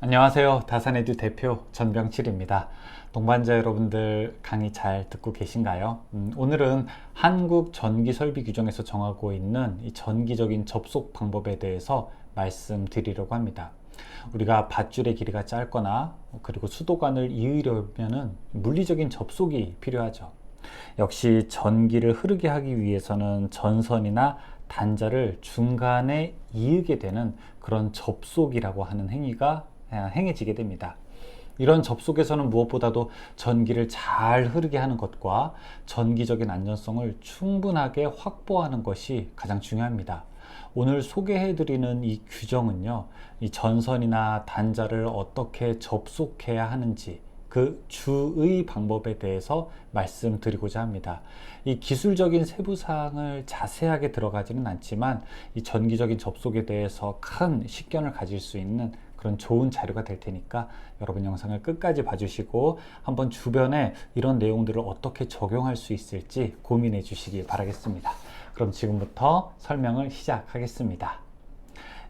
안녕하세요. 다산에듀 대표 전병칠입니다. 동반자 여러분들 강의 잘 듣고 계신가요? 음, 오늘은 한국 전기 설비 규정에서 정하고 있는 이 전기적인 접속 방법에 대해서 말씀드리려고 합니다. 우리가 밧줄의 길이가 짧거나 그리고 수도관을 이으려면 물리적인 접속이 필요하죠. 역시 전기를 흐르게 하기 위해서는 전선이나 단자를 중간에 이으게 되는 그런 접속이라고 하는 행위가 행해지게 됩니다. 이런 접속에서는 무엇보다도 전기를 잘 흐르게 하는 것과 전기적인 안전성을 충분하게 확보하는 것이 가장 중요합니다. 오늘 소개해드리는 이 규정은요, 이 전선이나 단자를 어떻게 접속해야 하는지, 그 주의 방법에 대해서 말씀드리고자 합니다. 이 기술적인 세부 사항을 자세하게 들어가지는 않지만 이 전기적인 접속에 대해서 큰 식견을 가질 수 있는 그런 좋은 자료가 될 테니까 여러분 영상을 끝까지 봐주시고 한번 주변에 이런 내용들을 어떻게 적용할 수 있을지 고민해 주시기 바라겠습니다. 그럼 지금부터 설명을 시작하겠습니다.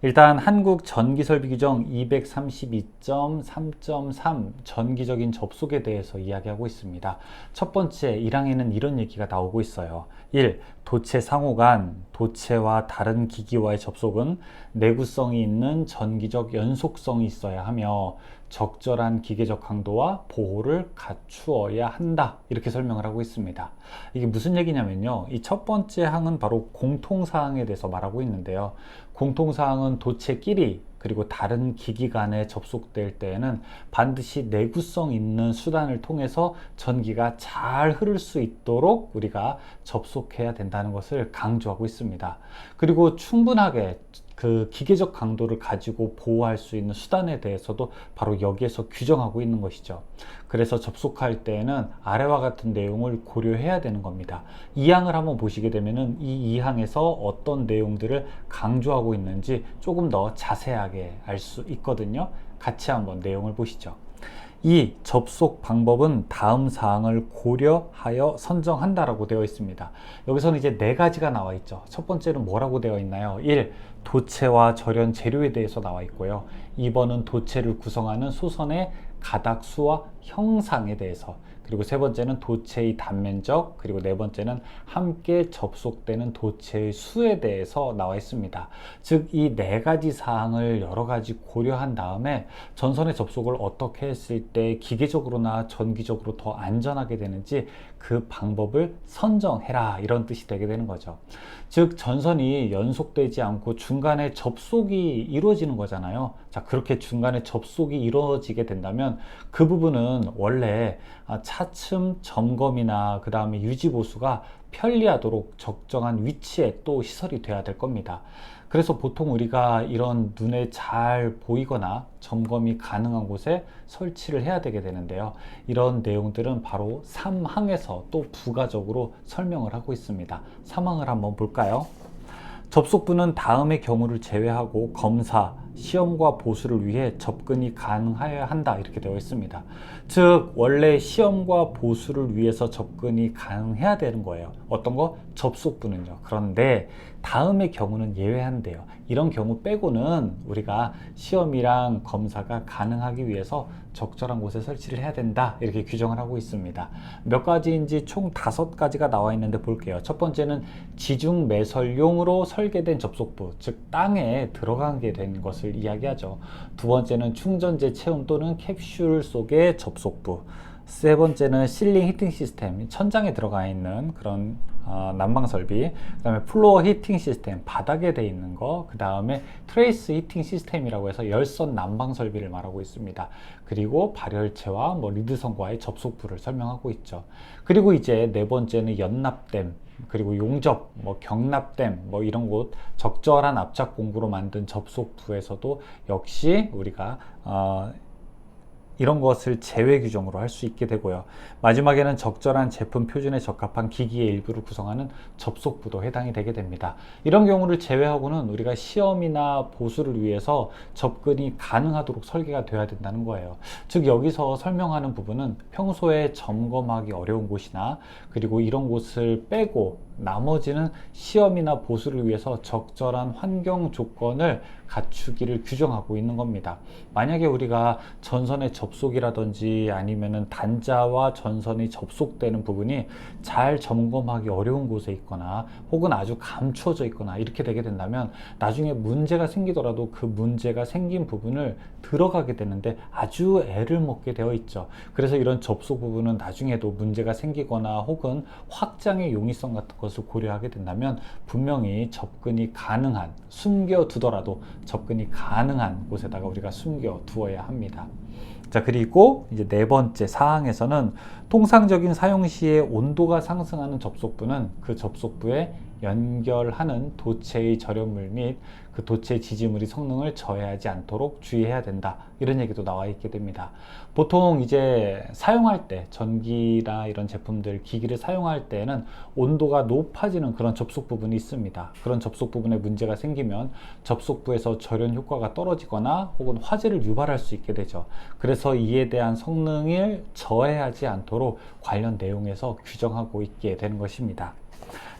일단 한국 전기설비 규정 232.3.3 전기적인 접속에 대해서 이야기하고 있습니다. 첫 번째 1항에는 이런 얘기가 나오고 있어요. 1. 도체 상호 간 도체와 다른 기기와의 접속은 내구성이 있는 전기적 연속성이 있어야 하며 적절한 기계적 강도와 보호를 갖추어야 한다. 이렇게 설명을 하고 있습니다. 이게 무슨 얘기냐면요. 이 첫 번째 항은 바로 공통사항에 대해서 말하고 있는데요. 공통사항은 도체끼리 그리고 다른 기기 간에 접속될 때에는 반드시 내구성 있는 수단을 통해서 전기가 잘 흐를 수 있도록 우리가 접속해야 된다는 것을 강조하고 있습니다. 그리고 충분하게 그 기계적 강도를 가지고 보호할 수 있는 수단에 대해서도 바로 여기에서 규정하고 있는 것이죠. 그래서 접속할 때에는 아래와 같은 내용을 고려해야 되는 겁니다. 2항을 한번 보시게 되면은 이 2항에서 어떤 내용들을 강조하고 있는지 조금 더 자세하게 알 수 있거든요. 같이 한번 내용을 보시죠. 이 접속 방법은 다음 사항을 고려하여 선정한다라고 되어 있습니다. 여기서는 이제 네 가지가 나와 있죠. 첫 번째는 뭐라고 되어 있나요? 1. 도체와 절연 재료에 대해서 나와 있고요. 2번은 도체를 구성하는 소선의 가닥수와 형상에 대해서 그리고 세 번째는 도체의 단면적 그리고 네 번째는 함께 접속되는 도체의 수에 대해서 나와 있습니다. 즉 이 네 가지 사항을 여러 가지 고려한 다음에 전선의 접속을 어떻게 했을 때 기계적으로나 전기적으로 더 안전하게 되는지 그 방법을 선정해라 이런 뜻이 되게 되는 거죠. 즉 전선이 연속되지 않고 중간에 접속이 이루어지는 거잖아요. 자 그렇게 중간에 접속이 이루어지게 된다면 그 부분은 원래 아, 차츰 점검이나 그 다음에 유지 보수가 편리하도록 적정한 위치에 또 시설이 돼야 될 겁니다. 그래서 보통 우리가 이런 눈에 잘 보이거나 점검이 가능한 곳에 설치를 해야 되게 되는데요. 이런 내용들은 바로 3항에서 또 부가적으로 설명을 하고 있습니다. 3항을 한번 볼까요? 접속부는 다음의 경우를 제외하고 검사, 시험과 보수를 위해 접근이 가능하여야 한다 이렇게 되어 있습니다. 즉 원래 시험과 보수를 위해서 접근이 가능해야 되는 거예요. 어떤 거? 접속부는요. 그런데 다음의 경우는 예외한대요. 이런 경우 빼고는 우리가 시험이랑 검사가 가능하기 위해서 적절한 곳에 설치를 해야 된다. 이렇게 규정을 하고 있습니다. 몇 가지인지 총 다섯 가지가 나와 있는데 볼게요. 첫 번째는 지중 매설용으로 설계된 접속부, 즉 땅에 들어가게 된 것을 이야기하죠. 두 번째는 충전재 체험 또는 캡슐 속의 접속부. 세 번째는 실링 히팅 시스템, 천장에 들어가 있는 그런 어, 난방 설비, 그 다음에 플로어 히팅 시스템, 바닥에 돼 있는 거, 그 다음에 트레이스 히팅 시스템이라고 해서 열선 난방 설비를 말하고 있습니다. 그리고 발열체와 뭐 리드선과의 접속부를 설명하고 있죠. 그리고 이제 네 번째는 연납댐, 그리고 용접, 뭐 경납댐, 뭐 이런 곳 적절한 압착 공구로 만든 접속부에서도 역시 우리가 어, 이런 것을 제외 규정으로 할 수 있게 되고요. 마지막에는 적절한 제품 표준에 적합한 기기의 일부를 구성하는 접속부도 해당이 되게 됩니다. 이런 경우를 제외하고는 우리가 시험이나 보수를 위해서 접근이 가능하도록 설계가 되어야 된다는 거예요. 즉 여기서 설명하는 부분은 평소에 점검하기 어려운 곳이나 그리고 이런 곳을 빼고 나머지는 시험이나 보수를 위해서 적절한 환경 조건을 갖추기를 규정하고 있는 겁니다. 만약에 우리가 전선의 접속이라든지 아니면은 단자와 전선이 접속되는 부분이 잘 점검하기 어려운 곳에 있거나 혹은 아주 감추어져 있거나 이렇게 되게 된다면 나중에 문제가 생기더라도 그 문제가 생긴 부분을 들어가게 되는데 아주 애를 먹게 되어 있죠. 그래서 이런 접속 부분은 나중에도 문제가 생기거나 혹은 확장의 용이성 같은 것을 고려하게 된다면 분명히 접근이 가능한 숨겨두더라도 접근이 가능한 곳에다가 우리가 숨겨 두어야 합니다. 자, 그리고 이제 네 번째 사항에서는 통상적인 사용 시에 온도가 상승하는 접속부는 그 접속부에 연결하는 도체의 절연물 및 그 도체 지지물이 성능을 저해하지 않도록 주의해야 된다. 이런 얘기도 나와 있게 됩니다. 보통 이제 사용할 때 전기나 이런 제품들 기기를 사용할 때에는 온도가 높아지는 그런 접속 부분이 있습니다. 그런 접속 부분에 문제가 생기면 접속부에서 절연 효과가 떨어지거나 혹은 화재를 유발할 수 있게 되죠. 그래서 이에 대한 성능을 저해하지 않도록 관련 내용에서 규정하고 있게 되는 것입니다.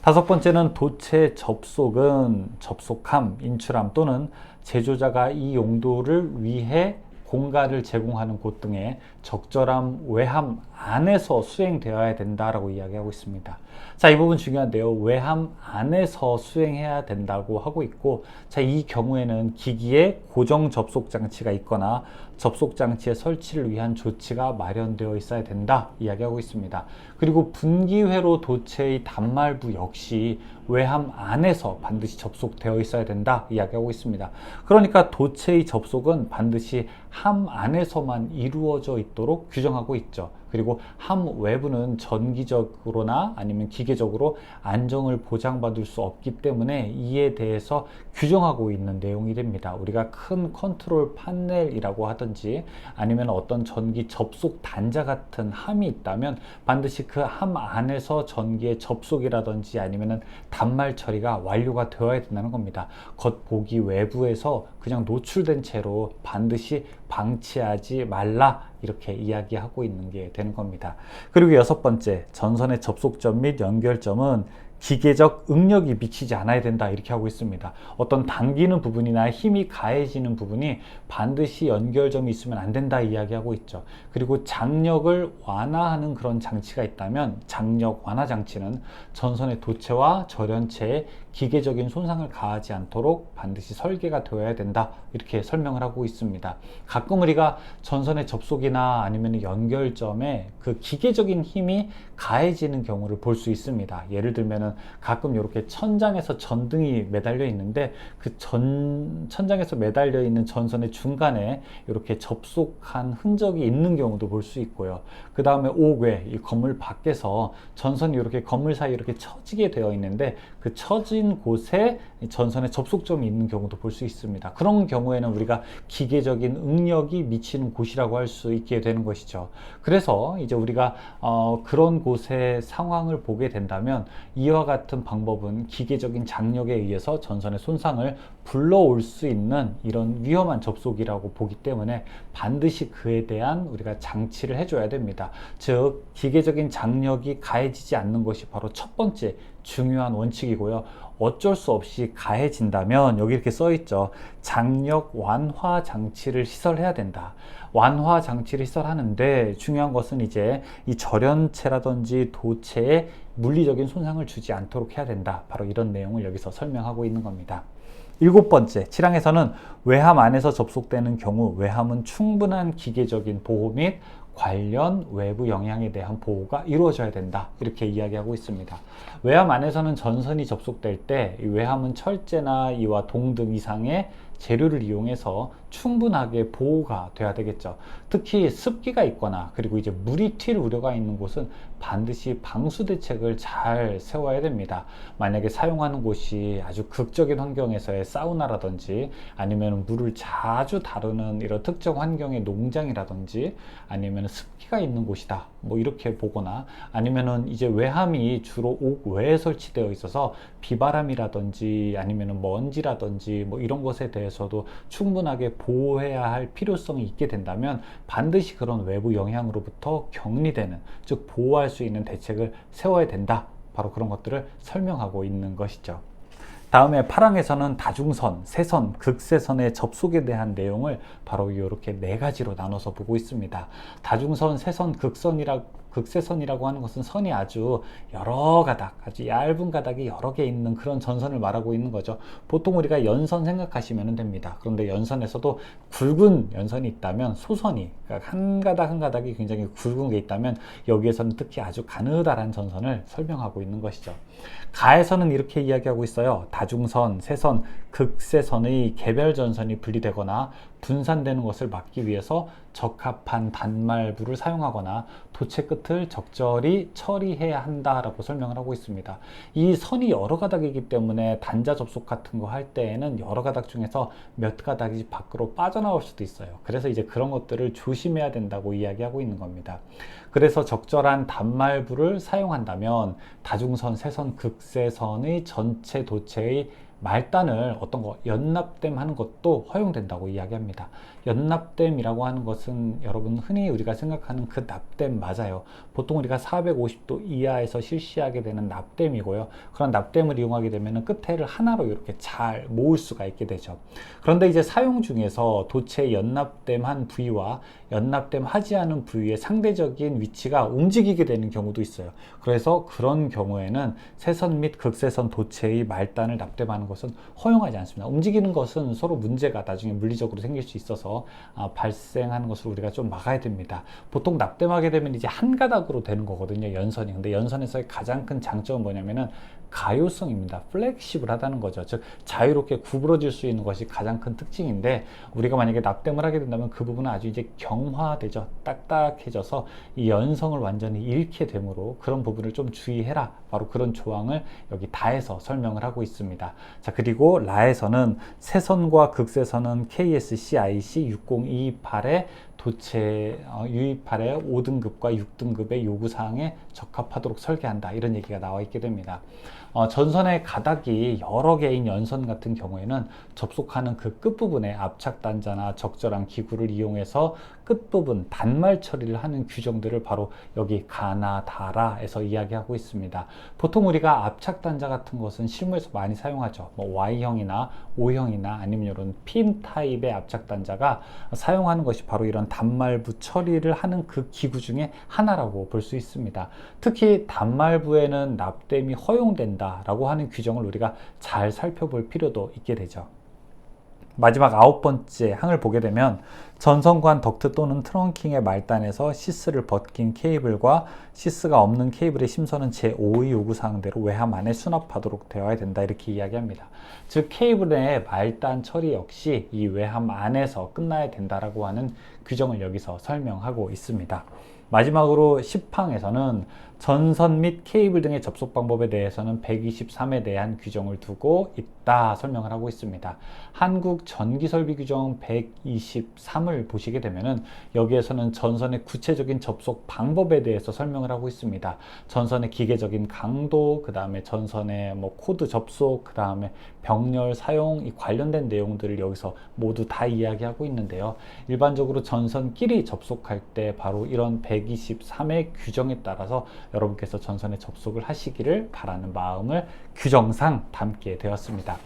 다섯 번째는 도체 접속은 접속함, 인출함 또는 제조자가 이 용도를 위해 공간을 제공하는 곳 등의 적절함 외함 안에서 수행되어야 된다라고 이야기하고 있습니다. 자, 이 부분 중요한데요. 외함 안에서 수행해야 된다고 하고 있고, 자, 이 경우에는 기기에 고정 접속 장치가 있거나 접속 장치의 설치를 위한 조치가 마련되어 있어야 된다 이야기하고 있습니다. 그리고 분기회로 도체의 단말부 역시 외함 안에서 반드시 접속되어 있어야 된다 이야기하고 있습니다. 그러니까 도체의 접속은 반드시 함 안에서만 이루어져 있도록 규정하고 있죠. 그리고 함 외부는 전기적으로나 아니면 기계적으로 안정을 보장받을 수 없기 때문에 이에 대해서 규정하고 있는 내용이 됩니다. 우리가 큰 컨트롤 판넬이라고 하든지 아니면 어떤 전기 접속 단자 같은 함이 있다면 반드시 그 함 안에서 전기의 접속이라든지 아니면 단말 처리가 완료가 되어야 된다는 겁니다. 겉보기 외부에서 그냥 노출된 채로 반드시 방치하지 말라 이렇게 이야기하고 있는 게 되는 겁니다. 그리고 여섯 번째, 전선의 접속점 및 연결점은 기계적 응력이 미치지 않아야 된다 이렇게 하고 있습니다. 어떤 당기는 부분이나 힘이 가해지는 부분이 반드시 연결점이 있으면 안 된다 이야기하고 있죠. 그리고 장력을 완화하는 그런 장치가 있다면 장력 완화 장치는 전선의 도체와 절연체에 기계적인 손상을 가하지 않도록 반드시 설계가 되어야 된다 이렇게 설명을 하고 있습니다. 가끔 우리가 전선의 접속이나 아니면 연결점에 그 기계적인 힘이 가해지는 경우를 볼 수 있습니다. 예를 들면은 가끔 이렇게 천장에서 전등이 매달려 있는데 그 전 천장에서 매달려 있는 전선의 중간에 이렇게 접속한 흔적이 있는 경우도 볼 수 있고요. 그 다음에 옥외 이 건물 밖에서 전선이 이렇게 건물 사이 이렇게 처지게 되어 있는데 그 처진 곳에 전선에 접속점이 있는 경우도 볼 수 있습니다. 그런 경우에는 우리가 기계적인 응력이 미치는 곳이라고 할 수 있게 되는 것이죠. 그래서 이제 우리가 어, 그런 곳의 상황을 보게 된다면 이와 같은 방법은 기계적인 장력에 의해서 전선의 손상을 불러올 수 있는 이런 위험한 접속이라고 보기 때문에 반드시 그에 대한 우리가 장치를 해줘야 됩니다. 즉, 기계적인 장력이 가해지지 않는 것이 바로 첫 번째 중요한 원칙이고요. 어쩔 수 없이 가해진다면 여기 이렇게 써 있죠. 장력 완화 장치를 시설해야 된다. 완화 장치를 시설하는데 중요한 것은 이제 이 절연체라든지 도체에 물리적인 손상을 주지 않도록 해야 된다. 바로 이런 내용을 여기서 설명하고 있는 겁니다. 일곱 번째, 칠항에서는 외함 안에서 접속되는 경우 외함은 충분한 기계적인 보호 및 관련 외부 영향에 대한 보호가 이루어져야 된다. 이렇게 이야기하고 있습니다. 외함 안에서는 전선이 접속될 때 외함은 철제나 이와 동등 이상의 재료를 이용해서 충분하게 보호가 돼야 되겠죠. 특히 습기가 있거나 그리고 이제 물이 튈 우려가 있는 곳은 반드시 방수 대책을 잘 세워야 됩니다. 만약에 사용하는 곳이 아주 극적인 환경에서의 사우나라든지 아니면 물을 자주 다루는 이런 특정 환경의 농장이라든지 아니면 습기가 있는 곳이다. 뭐 이렇게 보거나 아니면은 이제 외함이 주로 옥 외에 설치되어 있어서 비바람이라든지 아니면은 먼지라든지 뭐 이런 것에 대해 서도 충분하게 보호해야 할 필요성이 있게 된다면 반드시 그런 외부 영향으로부터 격리되는 즉 보호할 수 있는 대책을 세워야 된다. 바로 그런 것들을 설명하고 있는 것이죠. 다음에 파랑에서는 다중선, 세선, 극세선의 접속에 대한 내용을 바로 이렇게 네 가지로 나눠서 보고 있습니다. 다중선, 세선, 극선이라 극세선이라고 하는 것은 선이 아주 여러 가닥, 아주 얇은 가닥이 여러 개 있는 그런 전선을 말하고 있는 거죠. 보통 우리가 연선 생각하시면 됩니다. 그런데 연선에서도 굵은 연선이 있다면 소선이, 그러니까 한 가닥 한 가닥이 굉장히 굵은 게 있다면 여기에서는 특히 아주 가느다란 전선을 설명하고 있는 것이죠. 가에서는 이렇게 이야기하고 있어요. 다중선, 세선, 극세선의 개별 전선이 분리되거나 분산되는 것을 막기 위해서 적합한 단말부를 사용하거나 도체 끝을 적절히 처리해야 한다라고 설명을 하고 있습니다. 이 선이 여러 가닥이기 때문에 단자 접속 같은 거 할 때에는 여러 가닥 중에서 몇 가닥이 밖으로 빠져나올 수도 있어요. 그래서 이제 그런 것들을 조심해야 된다고 이야기하고 있는 겁니다. 그래서 적절한 단말부를 사용한다면 다중선, 세선, 극세선의 전체 도체의 말단을 어떤 거 연납댐 하는 것도 허용된다고 이야기합니다. 연납댐이라고 하는 것은 여러분 흔히 우리가 생각하는 그 납댐 맞아요. 보통 우리가 450도 이하에서 실시하게 되는 납댐이고요. 그런 납댐을 이용하게 되면 끝에를 하나로 이렇게 잘 모을 수가 있게 되죠. 그런데 이제 사용 중에서 도체 연납댐 한 부위와 연납댐 하지 않은 부위의 상대적인 위치가 움직이게 되는 경우도 있어요. 그래서 그런 경우에는 세선 및 극세선 도체의 말단을 납땜하는 것은 허용하지 않습니다. 움직이는 것은 서로 문제가 나중에 물리적으로 생길 수 있어서 아, 발생하는 것을 우리가 좀 막아야 됩니다. 보통 납땜하게 되면 이제 한 가닥으로 되는 거거든요. 연선이. 근데 연선에서의 가장 큰 장점은 뭐냐면은 가요성입니다. 플렉시블하다는 거죠. 즉 자유롭게 구부러질 수 있는 것이 가장 큰 특징인데 우리가 만약에 납땜을 하게 된다면 그 부분은 아주 이제 경화되죠. 딱딱해져서 이 연성을 완전히 잃게 되므로 그런 부분을 좀 주의해라. 바로 그런 조항을 여기 다에서 설명을 하고 있습니다. 자 그리고 라에서는 세선과 극세선은 KSC IC 60228에 도체 어, 유입할의 5등급과 6등급의 요구사항에 적합하도록 설계한다 이런 얘기가 나와 있게 됩니다. 어, 전선의 가닥이 여러 개인 연선 같은 경우에는 접속하는 그 끝부분에 압착 단자나 적절한 기구를 이용해서 끝부분 단말 처리를 하는 규정들을 바로 여기 가나 다라에서 이야기하고 있습니다. 보통 우리가 압착 단자 같은 것은 실무에서 많이 사용하죠. 뭐 Y형이나 O형이나 아니면 이런 핀 타입의 압착 단자가 사용하는 것이 바로 이런 단말부 처리를 하는 그 기구 중에 하나라고 볼 수 있습니다. 특히 단말부에는 납땜이 허용된다라고 하는 규정을 우리가 잘 살펴볼 필요도 있게 되죠. 마지막 아홉 번째 항을 보게 되면 전선관 덕트 또는 트렁킹의 말단에서 시스를 벗긴 케이블과 시스가 없는 케이블의 심선은 제5의 요구사항대로 외함 안에 수납하도록 되어야 된다 이렇게 이야기합니다. 즉 케이블의 말단 처리 역시 이 외함 안에서 끝나야 된다라고 하는 규정을 여기서 설명하고 있습니다. 마지막으로 10항에서는 전선 및 케이블 등의 접속 방법에 대해서는 123에 대한 규정을 두고 있다 설명을 하고 있습니다. 한국 전기설비 규정 123을 보시게 되면은 여기에서는 전선의 구체적인 접속 방법에 대해서 설명을 하고 있습니다. 전선의 기계적인 강도, 그 다음에 전선의 뭐 코드 접속, 그 다음에 병렬 사용 이 관련된 내용들을 여기서 모두 다 이야기하고 있는데요. 일반적으로 전선끼리 접속할 때 바로 이런 123의 규정에 따라서 여러분께서 전선에 접속을 하시기를 바라는 마음을 규정상 담게 되었습니다.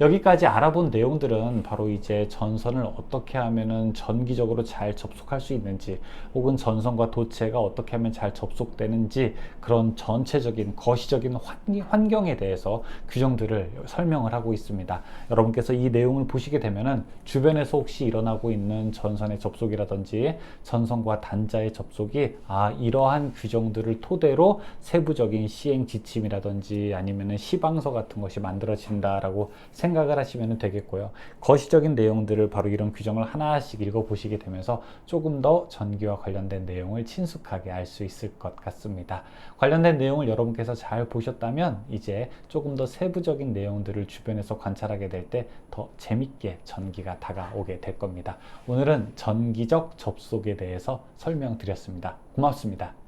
여기까지 알아본 내용들은 바로 이제 전선을 어떻게 하면은 전기적으로 잘 접속할 수 있는지 혹은 전선과 도체가 어떻게 하면 잘 접속되는지 그런 전체적인 거시적인 환경에 대해서 규정들을 설명을 하고 있습니다. 여러분께서 이 내용을 보시게 되면은 주변에서 혹시 일어나고 있는 전선의 접속이라든지 전선과 단자의 접속이 아 이러한 규정들을 토대로 세부적인 시행 지침이라든지 아니면은 시 방서 같은 것이 만들어진다라고 생각을 하시면 되겠고요. 거시적인 내용들을 바로 이런 규정을 하나씩 읽어 보시게 되면서 조금 더 전기와 관련된 내용을 친숙하게 알 수 있을 것 같습니다. 관련된 내용을 여러분께서 잘 보셨다면 이제 조금 더 세부적인 내용들을 주변에서 관찰하게 될 때 더 재밌게 전기가 다가오게 될 겁니다. 오늘은 전기적 접속에 대해서 설명드렸습니다. 고맙습니다.